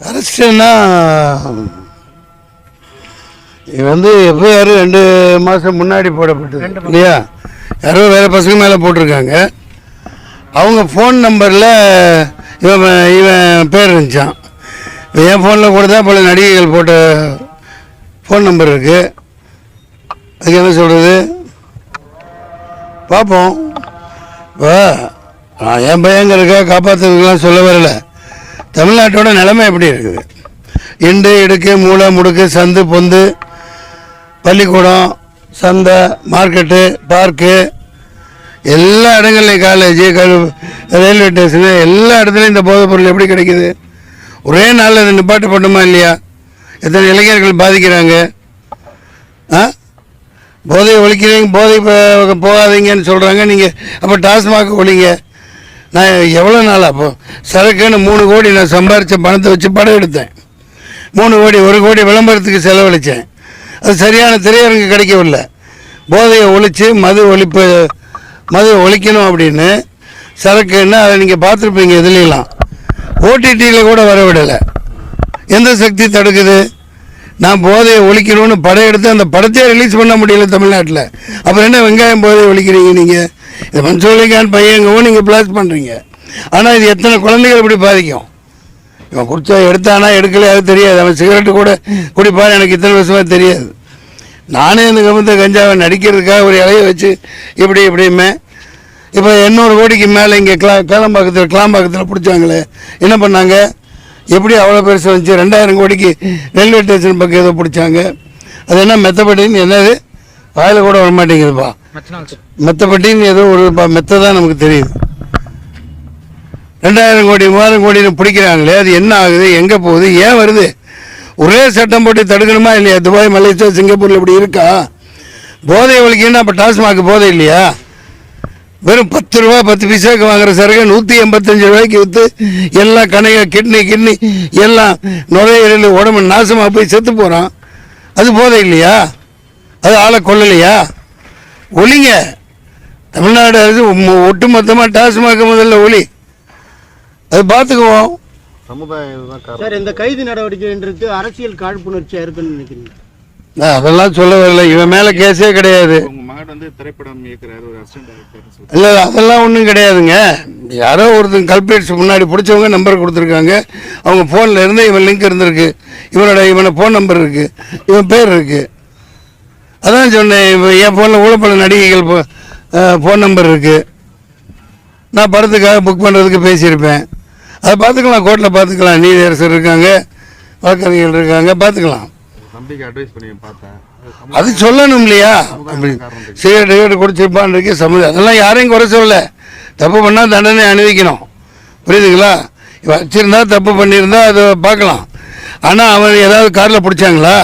அரெஸ்ட்னா இது வந்து எஃப்ஐஆர் ரெண்டு மாதம் முன்னாடி போடப்பட்டது இல்லையா? யாரோ வேறு பசங்க மேலே போட்டிருக்காங்க. அவங்க ஃபோன் நம்பரில் இவன் இவன் பேர் இருந்துச்சான் என் ஃபோனில் கூட தான் பல நடிகைகள் போட்ட ஃபோன் நம்பர் இருக்குது அதுக்கு என்ன சொல்கிறது பார்ப்போம் இப்போ என் பையங்கிறக்க காப்பாற்றுறதுக்கெலாம் சொல்ல வரல. தமிழ்நாட்டோட நிலைமை எப்படி இருக்குது? இண்டு இடுக்கு மூளை முடுக்கு சந்து பொந்து பள்ளிக்கூடம் சந்தை மார்க்கெட்டு பார்க்கு எல்லா இடங்கள்லையும் காலேஜ் கல் ரயில்வே ஸ்டேஷனு எல்லா இடத்துலையும் இந்த போதைப் பொருள் எப்படி கிடைக்குது? ஒரே நாளில் இதை நிப்பாட்டு பண்ணுமா இல்லையா? எத்தனை இளைஞர்கள் பாதிக்கிறாங்க? ஆ? போதையை ஒழிக்கிறீங்க போதை போகாதீங்கன்னு சொல்கிறாங்க நீங்கள் அப்போ டாஸ்மாக் ஒழிங்க. நான் எவ்வளோ நாள் அப்போ சரக்குன்னு மூணு கோடி நான் சம்பாரித்த பணத்தை வச்சு படம் எடுத்தேன். மூணு கோடி ஒரு கோடி விளம்பரத்துக்கு செலவழித்தேன் அது சரியான திரையரங்கு கிடைக்கவில்லை. போதையை ஒழித்து மது ஒழிப்பு மது ஒழிக்கணும் அப்படின்னு சரக்குன்னு அதை நீங்கள் பார்த்துருப்பீங்க இதுலாம் ஓடிடியில் கூட வர விடலை எந்த சக்தி தடுக்குது? நான் போதையை ஒழிக்கணும்னு படம் எடுத்து அந்த படத்தையே ரிலீஸ் பண்ண முடியல தமிழ்நாட்டில். அப்புறம் என்ன வெங்காயம் போதையை ஒழிக்கிறீங்க நீங்கள் இது மன்சூலிகான் பையங்கவும் நீங்கள் பிளாஸ் பண்ணுறீங்க ஆனால் இது எத்தனை குழந்தைகள் இப்படி பாதிக்கும்? இவன் குடிச்சா எடுத்தானா எடுக்கலையா அது தெரியாது. அவன் சிகரெட்டு கூட குடிப்பான் எனக்கு இத்தனை வருஷமாக தெரியாது. நானே இந்த கம்பத்தை கஞ்சாவை நடிக்கிறதுக்காக ஒரு இலைய வச்சு இப்படி இப்படியுமே. இப்போ எண்ணூறு கோடிக்கு மேலே இங்கே கிளா கேளம்பாக்கத்தில் கிளாம்பாக்கத்தில் பிடிச்சாங்களே. என்ன பண்ணாங்க? எப்படி அவ்வளோ பெருசு வந்துச்சு ரெண்டாயிரம் கோடிக்கு ரயில்வே ஸ்டேஷன் பக்கம் ஏதோ பிடிச்சாங்க. அது என்ன மெத்தப்பட்டின்னு என்னது? வாயில் கூட வர மாட்டேங்குதுப்பா மெத்தப்பட்டின்னு ஏதோ ஒரு மெத்த தான் நமக்கு தெரியுது. ரெண்டாயிரம் கோடி மூவாயிரம் கோடின்னு பிடிக்கிறாங்களே அது என்ன ஆகுது? எங்கே போகுது? ஏன் வருது? ஒரே சட்டம் போட்டு தடுக்கணுமா இல்லையா? துபாய் மலேசியா சிங்கப்பூரில் இப்படி இருக்கா? போதை ஒழிக்கணும்னா அப்போ டாஸ்மாக் போதை இல்லையா? வெறும் பத்து ரூபா பத்து பைசாக்கு வாங்குற சரக்கு நூற்றி எண்பத்தஞ்சு ரூபாய்க்கு விற்று எல்லாம் கணைய கிட்னி கிட்னி எல்லாம் நுரையீரல் உடம்பு நாசமாக போய் செத்து போகிறான் அது போதை இல்லையா? அது ஆளை கொல்லலையா? ஒளிங்க. தமிழ்நாடு அரசு ஒ- ஒட்டுமொத்தமாக டாஸ்மாக் முதல்ல ஒளி. அது பார்த்துக்குவோம் சமுதாயம் சார் இந்த கைது நடவடிக்கைன்றது அரசியல் காழ்ப்புணர்ச்சியா இருக்குன்னு நினைக்கிறீங்க? நான் அதெல்லாம் சொல்ல வரல இவன் மேலே கேஸே கிடையாது. இல்லை அதெல்லாம் ஒன்றும் கிடையாதுங்க. யாரோ ஒருத்தன் கல்பேட்ஸ் முன்னாடி பிடிச்சவங்க நம்பர் கொடுத்துருக்காங்க. அவங்க ஃபோனில் இருந்து இவன் லிங்க் இருந்திருக்கு. இவனோட இவனை ஃபோன் நம்பர் இருக்குது இவன் பேர் இருக்குது அதான் சொன்னேன் இவன் என் ஃபோனில் ஊழப்பட நடிகைகள் ஃபோன் நம்பர் இருக்குது நான் படத்துக்காக புக் பண்ணுறதுக்கு பேசியிருப்பேன். அதை பார்த்துக்கலாம் கோர்ட்டில் பார்த்துக்கலாம். நீதியரசர் இருக்காங்க வழக்கறிஞர்கள் இருக்காங்க பார்த்துக்கலாம். அது சொல்லணும் இல்லையா? அப்படி சிகரெட் குடிச்சிருப்பான் இருக்கு சமுதாயம் அதெல்லாம் யாரையும் குறை சொல்லல. தப்பு பண்ணால் தண்டனை அனுபவிக்கணும். புரியுதுங்களா? வச்சிருந்தா தப்பு பண்ணியிருந்தா அதை பார்க்கலாம். ஆனால் அவன் ஏதாவது காரில் பிடிச்சாங்களா?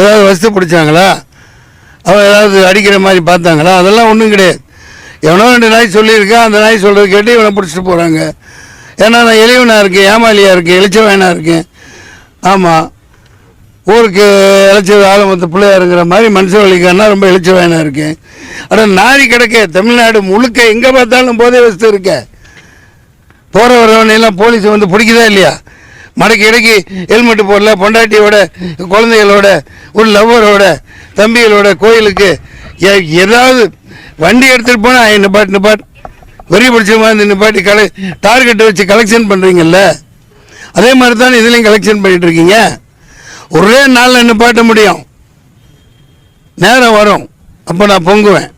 ஏதாவது வசதி பிடிச்சாங்களா? அவன் ஏதாவது அடிக்கிற மாதிரி பார்த்தாங்களா? அதெல்லாம் ஒன்றும் கிடையாது. எவனோ ரெண்டு நாய் சொல்லியிருக்கான் அந்த நாய் சொல்கிறது கேட்டு இவனை பிடிச்சிட்டு போகிறாங்க ஏன்னா நான் எளிவனாக இருக்கேன் ஏமாலியாக இருக்கேன் இளிச்சவனாக இருக்கேன். ஆமாம் ஊருக்கு இழைச்ச ஆலமத்த பிள்ளையாருங்கிற மாதிரி மனுஷ வழிக்கானா ரொம்ப இழைச்சவாயனா இருக்கேன் ஆனால் நாரி கிடக்க தமிழ்நாடு முழுக்க எங்கே பார்த்தாலும் போதை வசதி இருக்க. போகிற வரவனையெல்லாம் போலீஸ் வந்து பிடிக்குதா இல்லையா? மடக்கி இடக்கி ஹெல்மெட்டு போடல பொண்டாட்டியோட குழந்தைகளோட ஒரு லவ்வரோட தம்பிகளோட கோயிலுக்கு ஏதாவது வண்டி எடுத்துகிட்டு போனால் நிப்பாட்டு நிப்பாட்டு. வெறி பிடிச்ச மாதிரி நிப்பாட்டி கலெ டார்கெட்டை வச்சு கலெக்ஷன் பண்ணுறீங்கல்ல அதே மாதிரி தான் இதுலேயும் கலெக்ஷன் பண்ணிகிட்ருக்கீங்க இருக்கீங்க? ஒரே நாளில் நிப்பாட்ட முடியும். நேரம் வரும். அப்போ நான் பொங்குவேன்.